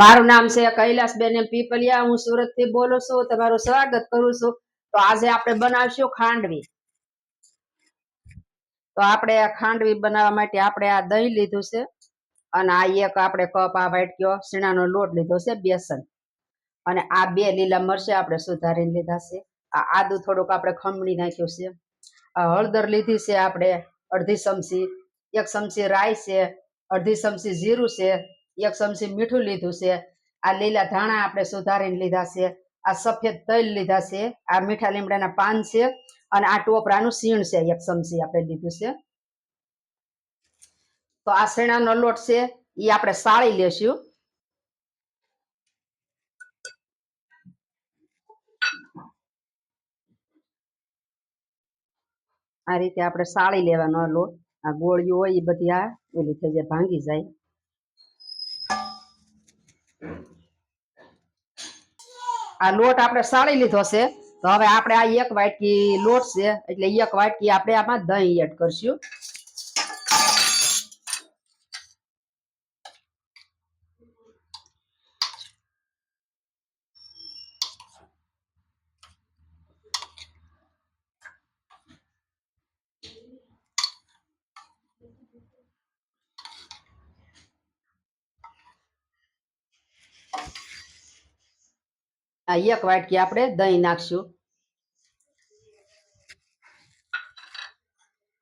મારું નામ છે કૈલાસબેન પીપલિયા. હું સુરતથી બોલું છું. તમારું સ્વાગત કરું છું. તો આજે આપણે બનાવશું ખાંડવી. તો આપણે આ ખાંડવી બનાવવા માટે આપણે આ દહીં લીધું છે અને આ એક આપણે કપ આ વાટક્યો સીણાનો લોટ લીધો છે બેસન. અને આ બે લીલા મરચાં આપણે સુધારીને લીધા છે. આ આદુ થોડુંક આપણે ખમણી નાખ્યું છે. આ હળદર લીધી છે આપણે અડધી ચમચી. એક ચમચી રાઈ છે. અડધી ચમચી જીરું છે. એક ચમચી મીઠું લીધું છે, આ લીલા ધાણા આપણે સુધારીને લીધા છે, આ સફેદ તલ લીધા છે, આ મીઠા લીમડાના પાન છે અને આ ટોપરાનું સીણ છે, એક ચમચી આપણે લીધું છે. તો આ શેણાનો લોટ છે એ આપણે સાળી લેશું. આ રીતે આપણે સાળી લેવાનો લોટ, આ ગોળીઓ હોય એ બધી આ ઓલી થઈ જાય, ભાંગી જાય. આ લોટ આપણે સાળી લીધો છે. તો હવે આપણે આ એક વાટકી લોટ છે. એટલે એક વાટકી આપણે આમાં દહીં એડ કરશું. આ એક વાટકી આપણે દહીં નાખશું.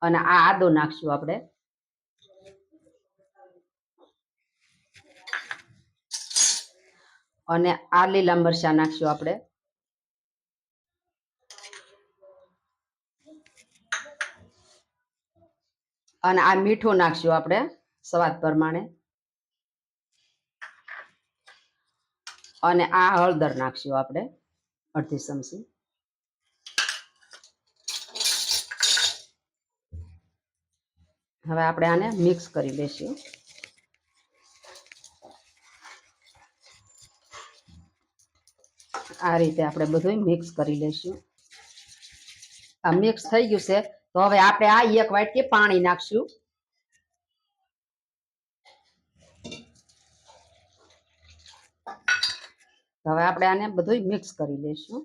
અને આ આદો નાખશું આપણે. અને આ લીલા મરચા નાખશું આપણે. અને આ મીઠું નાખશું આપણે, સ્વાદ પ્રમાણે. અને આ હળદર નાખશું આપણે. અડધી ચમચી. હવે આપણે આને મિક્સ કરી લઈશું. આ રીતે આપણે બધું મિક્સ કરી લઈશું. આ મિક્સ થઈ ગયું છે. તો હવે આપણે આ એક વાટકી પાણી નાખશું. હવે આપણે આને બધું મિક્સ કરી લઈશું.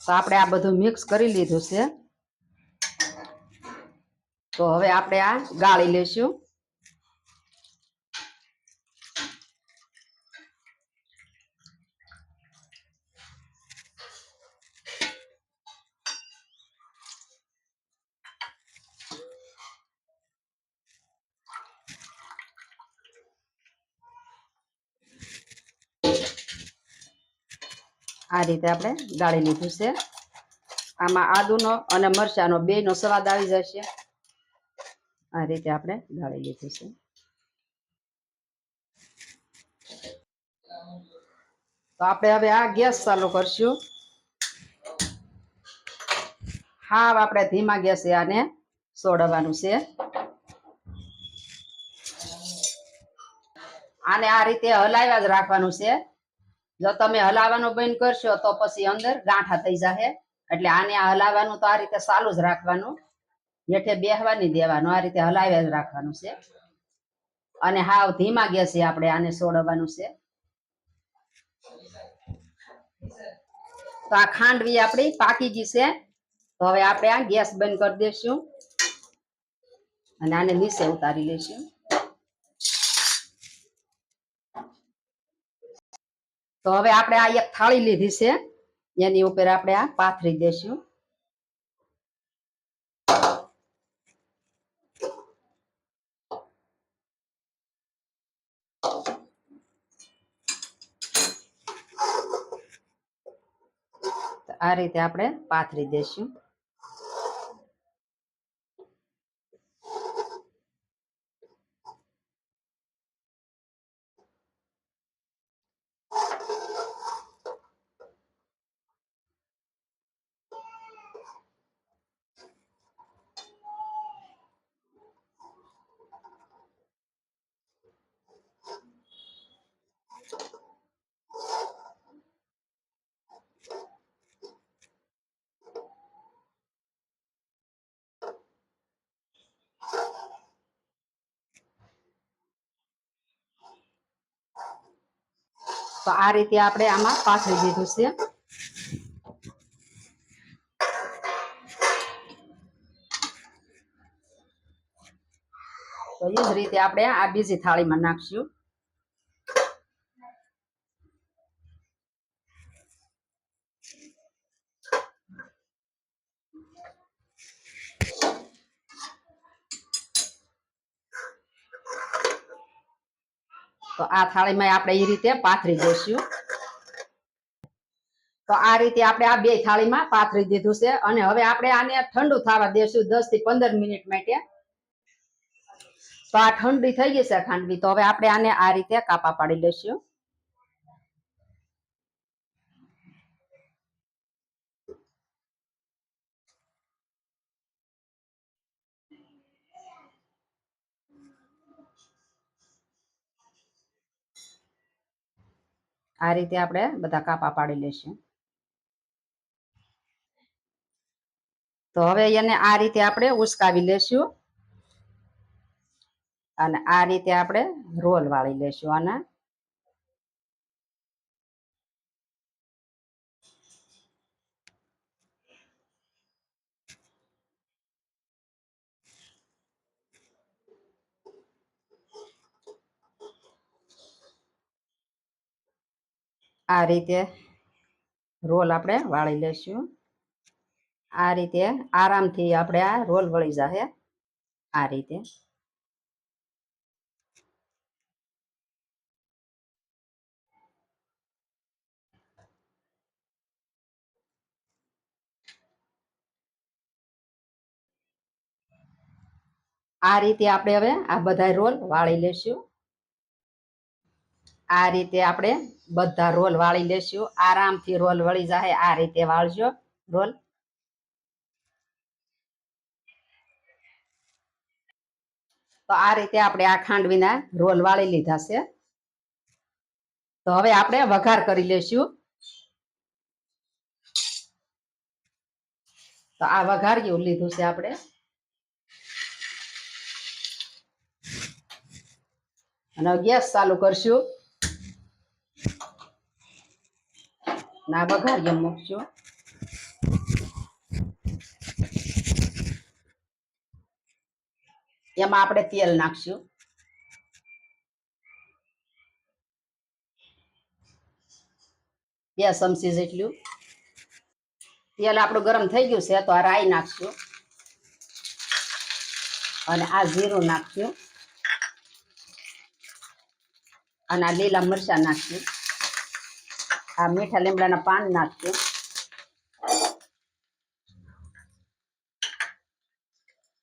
તો આપણે આ બધું મિક્સ કરી લીધું છે. તો હવે આપણે આ ગાળી લઈશું. આ રીતે આપણે ગાળી લીધું છે. આમાં આદુનો અને મરચાંનો બેનો સ્વાદ આવી જશે. આ રીતે આપણે ગાળી લીધું છે. તો આપણે હવે આ ગેસ ચાલુ કરશું. હાવ આપણે ધીમા ગેસે આને સોડવાનું છે. આને આ રીતે હલાવ્યા જ રાખવાનું છે. જો તમે હલાવવાનું બંધ કરશો તો પછી અંદર ગાંઠા થઈ જશે એટલે આને આ હલાવવાનું તો આ રીતે ચાલુ જ રાખવાનું. હેઠે બેહવાની દેવાનું. આ રીતે હલાવ્યા જ રાખવાનું છે. અને હાવ ધીમા ગેસે આપણે આને સોડવાનું છે. તો આ ખાંડવી આપણી પાકી ગઈ છે. તો હવે આપણે આ ગેસ બંધ કરી દઈશું અને આને નીચે ઉતારી લઈશું તો હવે આપણે આ એક થાળી લીધી છે. એની ઉપર આપણે આ પાથરી દેશું આ રીતે આપણે પાથરી દેશું તો આ રીતે આપણે આમાં પાથરી દીધું છે. તો એ જ રીતે આપણે આ બીજી થાળીમાં નાખશું. તો આ થાળીમાં આપણે એ રીતે પાથરી દઈશું તો આ રીતે આપણે આ બે થાળીમાં પાથરી દીધું છે અને હવે આપણે આને ઠંડુ થવા દેશું દસથી પંદર મિનિટ માટે. તો આ ઠંડી થઈ ગઈ છે ખાંડવી, તો હવે આપણે આને આ રીતે કાપા પાડી લઈશું આ રીતે આપણે બધા કાપા પાડી લઈશું તો હવે એને આ રીતે આપણે ઉસકાવી લેશું. અને આ રીતે આપણે રોલ વાળી લેશું આના. આ રીતે રોલ આપણે વાળી લેશું. આ રીતે આરામથી આપણે આ રોલ વળી જાહે. આ રીતે. આ રીતે આપણે હવે આ બધા રોલ વાળી લેશું. આ રીતે આપણે બધા રોલ વાળી લેશું. આરામથી રોલ વળી જાય આ રીતે વાળજો રોલ. તો આ રીતે આપણે આ ખાંડવીના રોલ વાળી લીધા છે. તો હવે આપણે વઘાર કરી લેશું. તો આ વઘાર કેવું લીધું છે આપણે. અને ગેસ ચાલુ કરશું. ના વઘારીએ મૂકશું એમાં આપણે તેલ નાખશું. બે ચમચી જેટલું. તેલ આપણું ગરમ થઈ ગયું છે તો આ રાઈ નાખશું. અને આ જીરું નાખશું. અને આ લીલા મરચાં નાખશું. આ મીઠા લીમડાના પાન નાખશું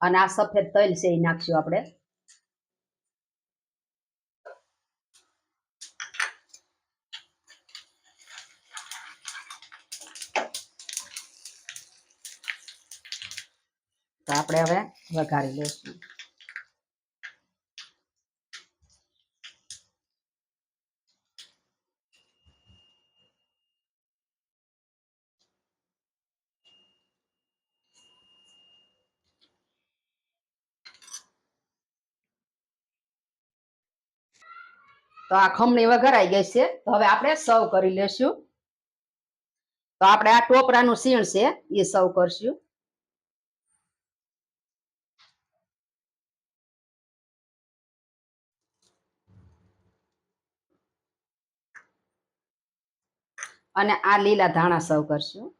અને આ સફેદ તલ છે એ નાખશું આપણે તો આપણે હવે વઘારી લઈશું તો આ ખમણી વઘારાઈ ગઈ છે. તો હવે આપણે સર્વ કરી લેશું. તો આપણે આ ટોપરાનું સીણ છે એ સર્વ કરશું. અને આ લીલા ધાણા સર્વ કરશું.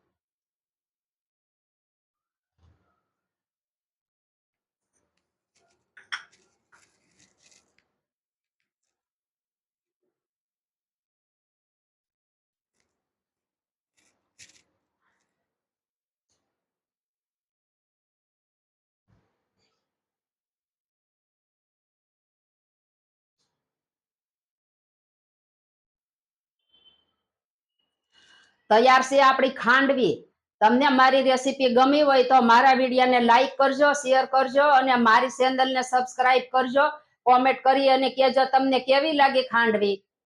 તૈયાર છે આપણી ખાંડવી. તમને મારી રેસીપી ગમી હોય તો મારા વિડીયોને લાઈક કરજો શેર કરજો અને મારી ચેનલને સબસ્ક્રાઇબ કરજો. કોમેન્ટ કરી અને કહેજો તમને કેવી લાગી ખાંડવી.